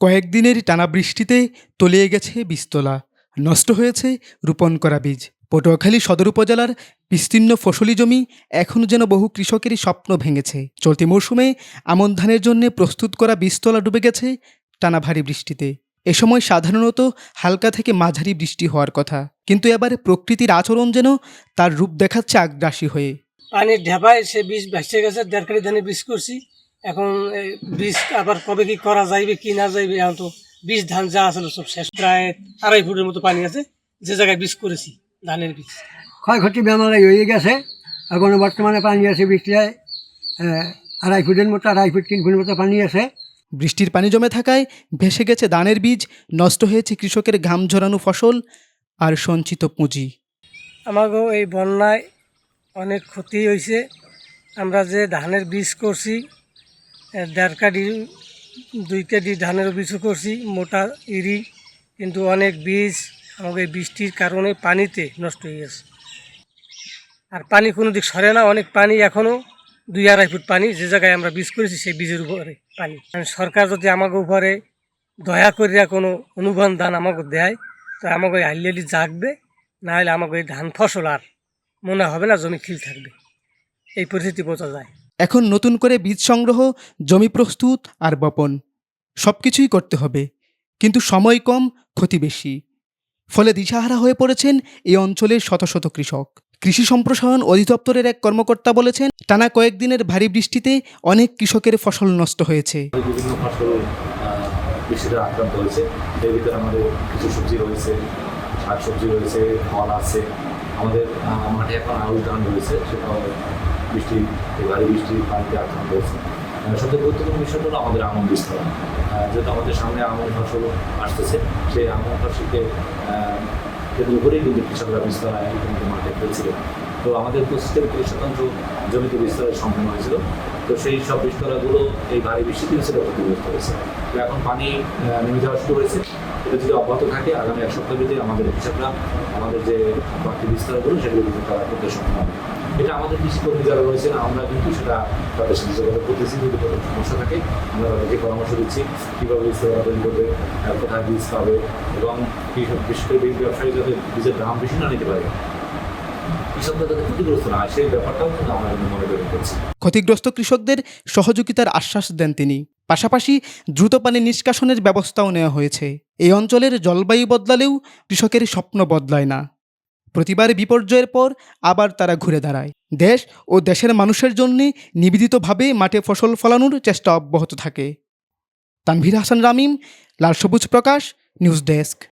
কয়েকদিনের টানা বৃষ্টিতে তলিয়ে গেছে বীজতলা। নষ্ট হয়েছে রোপণ করা বীজ। পটুয়াখালী সদর উপজেলার বিস্তীর্ণ ফসলি জমি এখনও যেন বহু কৃষকেরই স্বপ্ন ভেঙেছে। চলতি মৌসুমে আমন ধানের জন্য প্রস্তুত করা বীজতলা ডুবে গেছে টানা ভারী বৃষ্টিতে। এ সময় সাধারণত হালকা থেকে মাঝারি বৃষ্টি হওয়ার কথা। কিন্তু এবারে প্রকৃতির আচরণ যেন তার রূপ দেখাচ্ছে আগ্রাসী হয়ে। পানির ঢেপায় সে বীজ ভেসে গেছে দেড়কারি ধানের বীজ করছি। এখন এই বীজ আবার কবে কি করা যাইবে কি না যাইবে এখন তো বীজ ধান যা আসলে সব শেষ। প্রায় আড়াই ফুটের মতো পানি আছে যে জায়গায় বীজ করেছি ধানের বীজ। ক্ষয়ক্ষতি বেমারাই হয়ে গেছে এখন বর্তমানে পানি আছে বৃষ্টিতে আহ, আড়াই ফুটের মতো আড়াই ফুট তিন ফুটের মতো পানি আছে। বৃষ্টির পানি জমে থাকায় ভেসে গেছে ধানের বীজ নষ্ট হয়েছে কৃষকের ঘাম ঝরানো ফসল আর সঞ্চিত পুঁজি। আমাকেও এই বন্যায় অনেক ক্ষতি হয়েছে আমরা যে ধানের বীজ করছি দেড় কাঠি দুই কাঠি ধানের বীজও করছি, মোটা ইরি, কিন্তু অনেক বীজ আমাকে বৃষ্টির কারণে পানিতে নষ্ট হয়ে গেছে। আর পানি কোনো দিক সরে না, অনেক পানি এখনও দুই আড়াই ফুট পানি, যে জায়গায় আমরা বীজ করেছি সেই বীজের উপরে পানি। সরকার যদি আমাকে উপরে দয়া করিয়া কোনো অনুদান দান আমাকে দেয়, তো আমাকে হাইলিয়ালি জাগবে না হলে আমাকে এই ধান ফসল আর মনে হবে না, জমি খিল থাকবে। এই পরিস্থিতি বোঝা যায়। এখন নতুন করে বীজ সংগ্রহ, জমি প্রস্তুত আর বপন সব কিছুই করতে হবে। কিন্তু সময় কম, ক্ষতি বেশি। ফলে দিশাহারা হয়ে পড়েছেন এই অঞ্চলের শত শত কৃষক। কৃষি সম্প্রসারণ অধিদপ্তরের এক কর্মকর্তা বলেছেন, টানা কয়েকদিনের ভারী বৃষ্টিতে অনেক কৃষকের ফসল নষ্ট হয়েছে। বিভিন্ন ফসল বৃষ্টিতে আক্রান্ত হয়েছে। এর ভিতরে আমাদের কিছু সবজি রয়েছে ফল আছে। আমাদের মাঠে এখন আউশ ধান রয়েছে, সেটাও বৃষ্টি ভারী বৃষ্টির পানিতে আক্রান্ত হয়েছে। সবচেয়ে গুরুত্বপূর্ণ বিষয় হলো আমাদের আমন বিস্তরণ। যেহেতু আমাদের সামনে আমন ফসল আসতেছে, সেই আমন ফসলকে কেন্দ্র করেই কিন্তু কৃষকরা বিস্তরা ইতিমধ্যে মাঠে ফেলছিল তো আমাদের পঁচিশ থেকে তিরিশ শতাংশ জমিতে বিস্তরের সম্পন্ন হয়েছিল। তো সেই সব বিস্তরাগুলো এই ভারী বৃষ্টিতে সেটা ক্ষতিগ্রস্ত হয়েছে। তো এখন পানি নেমে যাওয়া শুরু হয়েছে এটা যদি অব্যাহত থাকে, আগামী এক সপ্তাহ ভিতরে আমাদের কৃষকরা আমাদের যে বাকি বিস্তারগুলো সেগুলো কিন্তু তারা করতে সক্ষম হবে। এটা আমাদের কৃষিকর্মী যারা রয়েছেন আমরা কিন্তু সেটা তাদের সাথে যোগাযোগ করতেছি যদি কোনো সমস্যা থাকে, আমরা তাদেরকে পরামর্শ দিচ্ছি, কীভাবে বিস্তার তৈরি করবে কোথায় বীজ পাবে, এবং বিশেষ করে বীজ ব্যবসায়ী যাতে বীজের দাম বেশি না নিতে পারে। ক্ষতিগ্রস্ত কৃষকদের সহযোগিতার আশ্বাস দেন তিনি। পাশাপাশি দ্রুত পানি নিষ্কাশনের ব্যবস্থাও নেওয়া হয়েছে। এই অঞ্চলের জলবায়ু বদলালেও কৃষকের স্বপ্ন বদলায় না। প্রতিবার বিপর্যয়ের পর আবার তারা ঘুরে দাঁড়ায়। দেশ ও দেশের মানুষের জন্যে নিবেদিতভাবে মাঠে ফসল ফলানোর চেষ্টা অব্যাহত থাকে। তানভীর হাসান রামিম, লাল সবুজ প্রকাশ, নিউজ ডেস্ক।